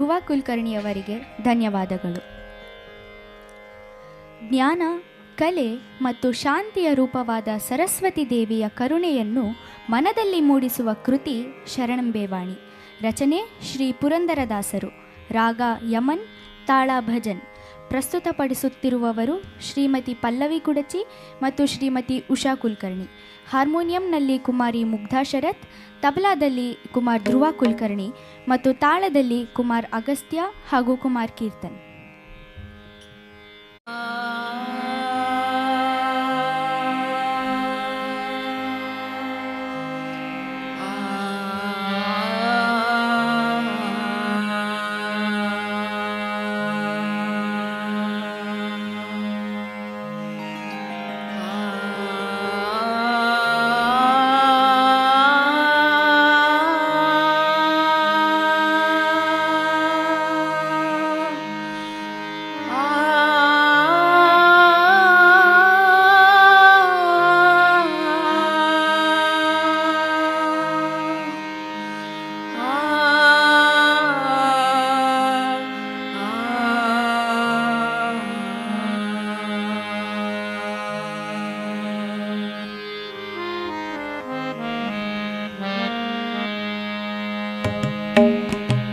ಧ್ರುವ ಕುಲಕರ್ಣಿಯವರಿಗೆ ಧನ್ಯವಾದಗಳು. ಜ್ಞಾನ, ಕಲೆ ಮತ್ತು ಶಾಂತಿಯ ರೂಪವಾದ ಸರಸ್ವತಿ ದೇವಿಯ ಕರುಣೆಯನ್ನು ಮನದಲ್ಲಿ ಮೂಡಿಸುವ ಕೃತಿ ಶರಣಂಬೇವಾಣಿ ರಚನೆ ಶ್ರೀ ಪುರಂದರದಾಸರು. ರಾಗ ಯಮನ್, ತಾಳ ಭಜನ್. ಪ್ರಸ್ತುತಪಡಿಸುತ್ತಿರುವವರು ಶ್ರೀಮತಿ ಪಲ್ಲವಿ ಕುಡಚಿ ಮತ್ತು ಶ್ರೀಮತಿ ಉಷಾ ಕುಲಕರ್ಣಿ. ಹಾರ್ಮೋನಿಯಂನಲ್ಲಿ ಕುಮಾರಿ ಮುಗ್ಧಾ ಶರತ್, ತಬಲಾದಲ್ಲಿ ಕುಮಾರ್ ಧ್ರುವ ಕುಲಕರ್ಣಿ ಮತ್ತು ತಾಳದಲ್ಲಿ ಕುಮಾರ್ ಅಗಸ್ತ್ಯ ಹಾಗೂ ಕುಮಾರ್ ಕೀರ್ತನ್.